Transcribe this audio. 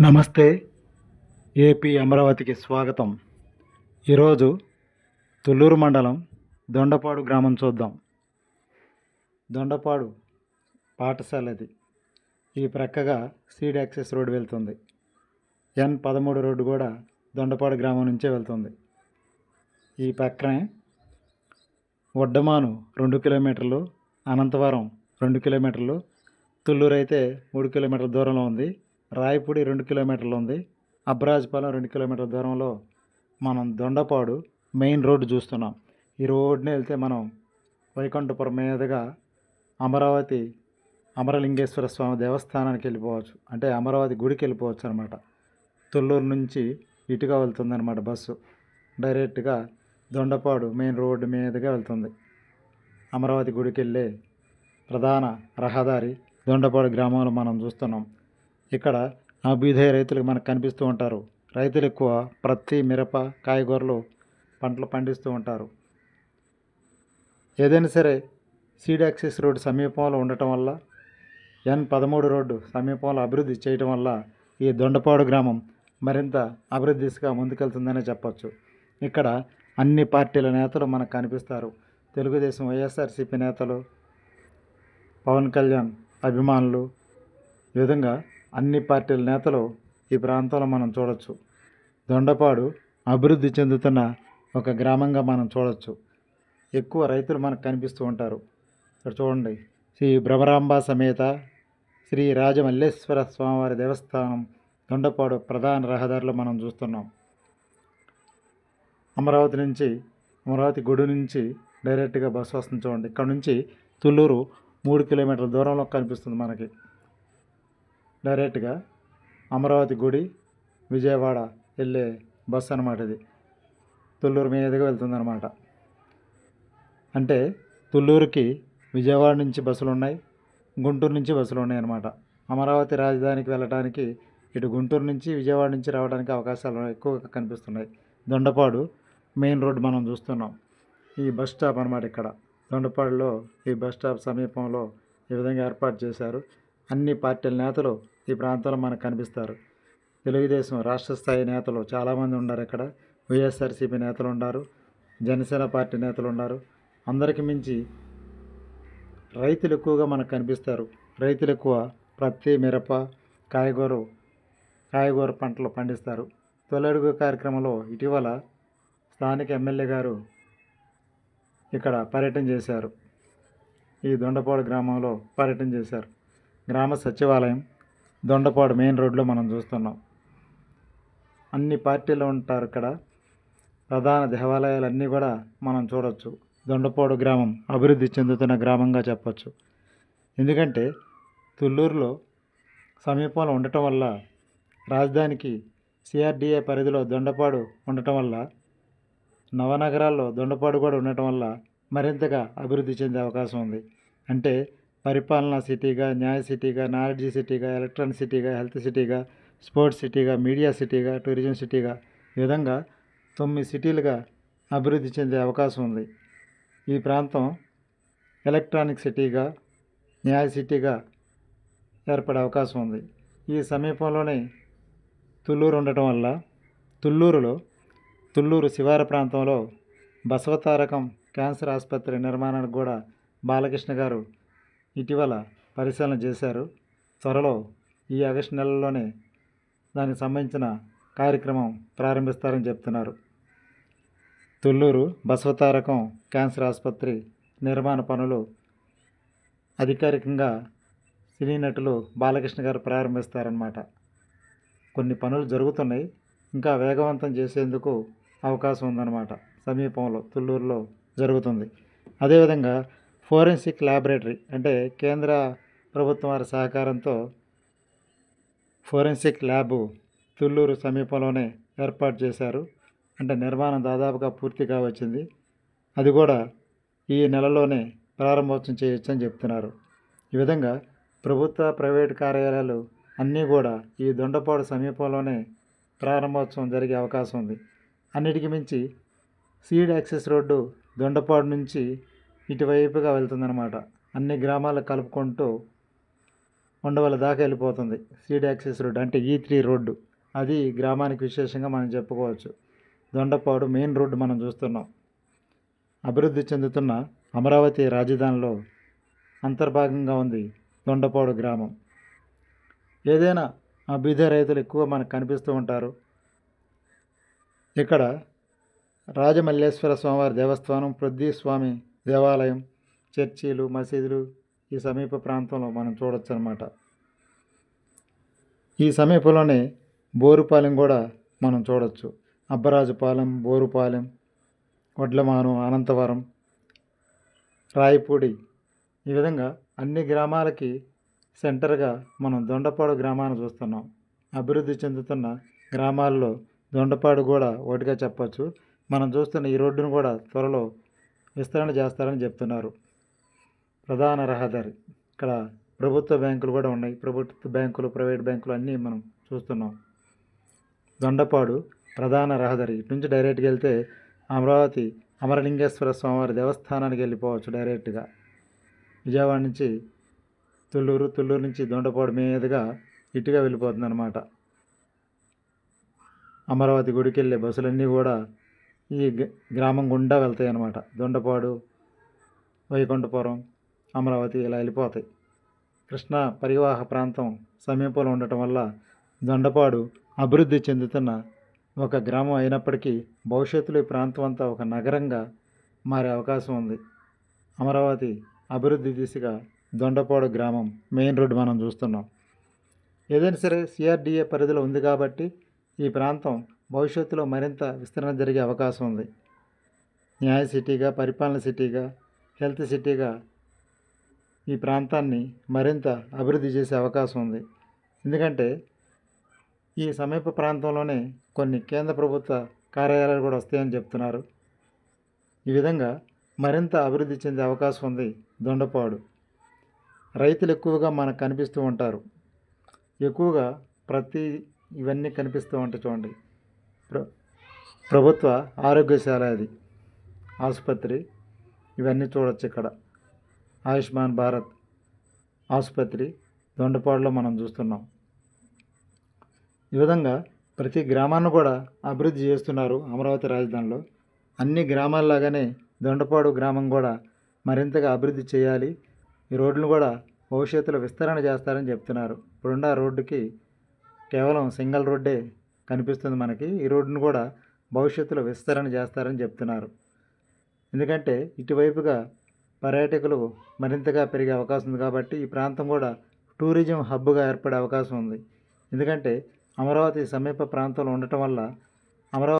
నమస్తే ఏపీ అమరావతికి స్వాగతం. ఈరోజు తుళ్ళూరు మండలం దొండపాడు గ్రామం చూద్దాం. దొండపాడు పాఠశాలది ఈ ప్రక్కగా సీడ్ యాక్సెస్ రోడ్ వెళ్తుంది. ఎన్ పదమూడు రోడ్డు కూడా దొండపాడు గ్రామం నుంచే వెళ్తుంది. ఈ పక్కనే వడ్డమాను రెండు కిలోమీటర్లు అనంతవరం రెండు కిలోమీటర్లు తుళ్ళూరు అయితే మూడు కిలోమీటర్ల దూరంలో ఉంది. రాయపూడి రెండు కిలోమీటర్లు ఉంది. అబ్రాజ్పాలెం రెండు కిలోమీటర్ల దూరంలో మనం దొండపాడు మెయిన్ రోడ్డు చూస్తున్నాం. ఈ రోడ్ని వెళ్తే మనం వైకుంఠపురం మీదుగా అమరావతి అమరలింగేశ్వర స్వామి దేవస్థానానికి వెళ్ళిపోవచ్చు. అంటే అమరావతి గుడికి వెళ్ళిపోవచ్చు అనమాట తొల్లూరు నుంచి ఇటుగా వెళ్తుందన్నమాట బస్సు. డైరెక్ట్గా దొండపాడు మెయిన్ రోడ్డు మీదుగా వెళ్తుంది. అమరావతి గుడికి వెళ్ళే ప్రధాన రహదారి దొండపాడు గ్రామంలో మనం చూస్తున్నాం. ఇక్కడ అభ్యుదయ రైతులకు మనకు కనిపిస్తూ ఉంటారు. రైతులు ఎక్కువ ప్రత్తి మిరప కాయగూరలు పంటలు పండిస్తూ ఉంటారు. ఏదైనా సరే సీడ్ యాక్సెస్ రోడ్డు సమీపంలో ఉండటం వల్ల ఎన్ పదమూడు రోడ్డు సమీపంలో అభివృద్ధి చేయటం వల్ల ఈ దొండపాడు గ్రామం మరింత అభివృద్ధి దిశగా ముందుకెళ్తుందనే చెప్పొచ్చు. ఇక్కడ అన్ని పార్టీల నేతలు మనకు కనిపిస్తారు. తెలుగుదేశం వైఎస్ఆర్సీపీ నేతలు పవన్ కళ్యాణ్ అభిమానులు ఈ విధంగా అన్ని పార్టీల నేతలు ఈ ప్రాంతంలో మనం చూడొచ్చు. దొండపాడు అభివృద్ధి చెందుతున్న ఒక గ్రామంగా మనం చూడొచ్చు. ఎక్కువ రైతులు మనకు కనిపిస్తూ ఉంటారు. ఇక్కడ చూడండి. శ్రీ భ్రమరాంబ సమేత శ్రీ రాజమల్లేశ్వర స్వామివారి దేవస్థానం దొండపాడు ప్రధాన రహదారిలో మనం చూస్తున్నాం. అమరావతి నుంచి అమరావతి గుడి నుంచి డైరెక్ట్గా బస్సు వస్తుంది చూడండి. ఇక్కడ నుంచి తుళ్ళూరు మూడు కిలోమీటర్ల దూరంలో కనిపిస్తుంది మనకి. డైరెక్ట్గా అమరావతి గుడి విజయవాడ వెళ్ళే బస్సు అనమాట ఇది. తుళ్ళూరు మీదుగా వెళ్తుందనమాట అంటే తుళ్ళూరుకి విజయవాడ నుంచి బస్సులు ఉన్నాయి గుంటూరు నుంచి బస్సులు ఉన్నాయి అనమాట అమరావతి రాజధానికి వెళ్ళడానికి ఇటు గుంటూరు నుంచి విజయవాడ నుంచి రావడానికి అవకాశాలు ఎక్కువగా కనిపిస్తున్నాయి. దొండపాడు మెయిన్ రోడ్ మనం చూస్తున్నాం. ఈ బస్ స్టాప్ అనమాట ఇక్కడ. దొండపాడులో ఈ బస్ స్టాప్ సమీపంలో ఈ విధంగా ఏర్పాటు చేశారు. అన్ని పార్టీల నేతలు ఈ ప్రాంతంలో మనకు కనిపిస్తారు. తెలుగుదేశం రాష్ట్ర స్థాయి నేతలు చాలామంది ఉన్నారు ఇక్కడ. వైఎస్ఆర్సీపీ నేతలు ఉన్నారు. జనసేన పార్టీ నేతలు ఉన్నారు. అందరికి మించి రైతులు ఎక్కువగా మనకు కనిపిస్తారు. రైతులు ఎక్కువ ప్రత్తి మిరప కాయగూర కాయగూర పంటలు పండిస్తారు. తొలడుగు కార్యక్రమంలో ఇటీవల స్థానిక ఎమ్మెల్యే గారు ఇక్కడ పర్యటన చేశారు. ఈ దొండపాడు గ్రామంలో పర్యటన చేశారు. గ్రామ సచివాలయం దొండపాడు మెయిన్ రోడ్లో మనం చూస్తున్నాం. అన్ని పార్టీలు ఉంటారు ఇక్కడ. ప్రధాన దేవాలయాలు అన్నీ కూడా మనం చూడవచ్చు దొండపాడు గ్రామం అభివృద్ధి చెందుతున్న గ్రామంగా చెప్పచ్చు. ఎందుకంటే తుళ్ళూరులో సమీపంలో ఉండటం వల్ల రాజధానికి సిఆర్డిఏ పరిధిలో దొండపాడు ఉండటం వల్ల నవనగరాల్లో దొండపాడు కూడా ఉండటం వల్ల మరింతగా అభివృద్ధి చెందే అవకాశం ఉంది. అంటే పరిపాలనా సిటీగా న్యాయ సిటీగా నాలెడ్జ్ సిటీగా ఎలక్ట్రానిక్ సిటీగా హెల్త్ సిటీగా స్పోర్ట్స్ సిటీగా మీడియా సిటీగా టూరిజం సిటీగా ఈ విధంగా తొమ్మిది సిటీలుగా అభివృద్ధి చెందే అవకాశం ఉంది. ఈ ప్రాంతం ఎలక్ట్రానిక్ సిటీగా న్యాయ సిటీగా ఏర్పడే అవకాశం ఉంది. ఈ సమీపంలోనే తుళ్ళూరు ఉండటం వల్ల తుళ్ళూరులో తుళ్ళూరు శివార ప్రాంతంలో బసవతారకం క్యాన్సర్ ఆసుపత్రి నిర్మాణానికి కూడా బాలకృష్ణ గారు ఇటీవల పరిశీలన చేశారు. త్వరలో ఈ ఆగస్టు నెలలోనే దానికి సంబంధించిన కార్యక్రమం ప్రారంభిస్తారని చెప్తున్నారు. తుళ్ళూరు బసవతారకం క్యాన్సర్ ఆసుపత్రి నిర్మాణ పనులు అధికారికంగా సినీ నటులు బాలకృష్ణ గారు ప్రారంభిస్తారన్నమాట. కొన్ని పనులు జరుగుతున్నాయి. ఇంకా వేగవంతం చేసేందుకు అవకాశం ఉందన్నమాట. సమీపంలో తుళ్ళూరులో జరుగుతుంది. అదేవిధంగా ఫోరెన్సిక్ ల్యాబొరేటరీ అంటే కేంద్ర ప్రభుత్వం వారి సహకారంతో ఫోరెన్సిక్ ల్యాబు తుళ్ళూరు సమీపంలోనే ఏర్పాటు చేశారు. అంటే నిర్మాణం దాదాపుగా పూర్తిగా వచ్చింది అది కూడా ఈ నెలలోనే ప్రారంభోత్సవం చేయొచ్చని చెప్తున్నారు. ఈ విధంగా ప్రభుత్వ ప్రైవేట్ కార్యాలయాలు అన్నీ కూడా ఈ దొండపాడు సమీపంలోనే ప్రారంభోత్సవం జరిగే అవకాశం ఉంది. అన్నిటికీ మించి సీడ్ యాక్సెస్ రోడ్డు దొండపాడు నుంచి ఇటువైపుగా వెళ్తుందన్నమాట. అన్ని గ్రామాలు కలుపుకుంటూ ఉండవల దాకా వెళ్ళిపోతుంది. సీడ్ యాక్సెస్ రోడ్ అంటే ఈ త్రీ రోడ్డు. అది గ్రామానికి విశేషంగా మనం చెప్పుకోవచ్చు. దొండపాడు మెయిన్ రోడ్డు మనం చూస్తున్నాం. అభివృద్ధి చెందుతున్న అమరావతి రాజధానిలో అంతర్భాగంగా ఉంది దొండపాడు గ్రామం. ఏదైనా ఆ బీద రైతులు ఎక్కువ మనకు కనిపిస్తూ ఉంటారు. ఇక్కడ రాజమల్లేశ్వర స్వామివారి దేవస్థానం పృథ్వీ స్వామి దేవాలయం చర్చీలు మసీదులు ఈ సమీప ప్రాంతంలో మనం చూడొచ్చు అనమాట ఈ సమీపంలోనే బోరుపాలెం కూడా మనం చూడొచ్చు. అబ్బరాజుపాలెం బోరుపాలెం వడ్లమాను అనంతవరం రాయపూడి ఈ విధంగా అన్ని గ్రామాలకి సెంటర్గా మనం దొండపాడు గ్రామాన్ని చూస్తున్నాం. అభివృద్ధి చెందుతున్న గ్రామాల్లో దొండపాడు కూడా ఒకటిగా చెప్పచ్చు. మనం చూస్తున్న ఈ రోడ్డును కూడా త్వరలో విస్తరణ చేస్తారని చెప్తున్నారు. ప్రధాన రహదారి. ఇక్కడ ప్రభుత్వ బ్యాంకులు కూడా ఉన్నాయి. ప్రభుత్వ బ్యాంకులు ప్రైవేట్ బ్యాంకులు అన్నీ మనం చూస్తున్నాం. దొండపాడు ప్రధాన రహదారి. ఇటు నుంచి డైరెక్ట్గా వెళ్తే అమరావతి అమరలింగేశ్వర స్వామివారి దేవస్థానానికి వెళ్ళిపోవచ్చు డైరెక్ట్గా. విజయవాడ నుంచి తుళ్ళూరు తుళ్ళూరు నుంచి దొండపాడు మీదుగా ఇటుగా వెళ్ళిపోతుంది అనమాట అమరావతి గుడికి వెళ్ళే బస్సులన్నీ కూడా ఈ గ్రామం గుండా వెళ్తాయి అన్నమాట దొండపాడు వైకుంఠపురం అమరావతి ఇలా వెళ్ళిపోతాయి. కృష్ణా పరివాహ ప్రాంతం సమీపంలో ఉండటం వల్ల దొండపాడు అభివృద్ధి చెందుతున్న ఒక గ్రామం అయినప్పటికీ భవిష్యత్తులో ఈ ప్రాంతం అంతా ఒక నగరంగా మారే అవకాశం ఉంది. అమరావతి అభివృద్ధి దిశగా దొండపాడు గ్రామం మెయిన్ రోడ్డు మనం చూస్తున్నాం. ఏదైనా సరే సిఆర్డిఏ పరిధిలో ఉంది కాబట్టి ఈ ప్రాంతం భవిష్యత్తులో మరింత విస్తరణ జరిగే అవకాశం ఉంది. న్యాయ సిటీగా పరిపాలన సిటీగా హెల్త్ సిటీగా ఈ ప్రాంతాన్ని మరింత అభివృద్ధి చేసే అవకాశం ఉంది. ఎందుకంటే ఈ సమీప ప్రాంతంలోనే కొన్ని కేంద్ర ప్రభుత్వ కార్యాలయాలు కూడా వస్తాయని చెప్తున్నారు. ఈ విధంగా మరింత అభివృద్ధి చెందే అవకాశం ఉంది దొండపాడు. రైతులు ఎక్కువగా మనకు కనిపిస్తూ ఉంటారు. ఎక్కువగా ప్రతి ఇవన్నీ కనిపిస్తూ ఉంటాయి చూడండి. ప్ర ప్రభుత్వ ఆరోగ్యశాల అది. ఆసుపత్రి ఇవన్నీ చూడొచ్చు ఇక్కడ. ఆయుష్మాన్ భారత్ ఆసుపత్రి దొండపాడులో మనం చూస్తున్నాం. ఈ విధంగా ప్రతి గ్రామాన్ని కూడా అభివృద్ధి చేస్తున్నారు అమరావతి రాజధానిలో. అన్ని గ్రామాల్లాగానే దొండపాడు గ్రామం కూడా మరింతగా అభివృద్ధి చేయాలి. ఈ రోడ్లను కూడా భవిష్యత్తులో విస్తరణ చేస్తారని చెప్తున్నారు. ఇప్పుడున్న రోడ్డుకి కేవలం సింగిల్ రోడ్డే కనిపిస్తుంది మనకి. ఈ రోడ్డును కూడా భవిష్యత్తులో విస్తరణ చేస్తారని చెప్తున్నారు. ఎందుకంటే ఇటువైపుగా పర్యాటకులు మరింతగా పెరిగే అవకాశం ఉంది కాబట్టి ఈ ప్రాంతం కూడా టూరిజం హబ్గా ఏర్పడే అవకాశం ఉంది. ఎందుకంటే అమరావతి సమీప ప్రాంతంలో ఉండటం వల్ల అమరావతి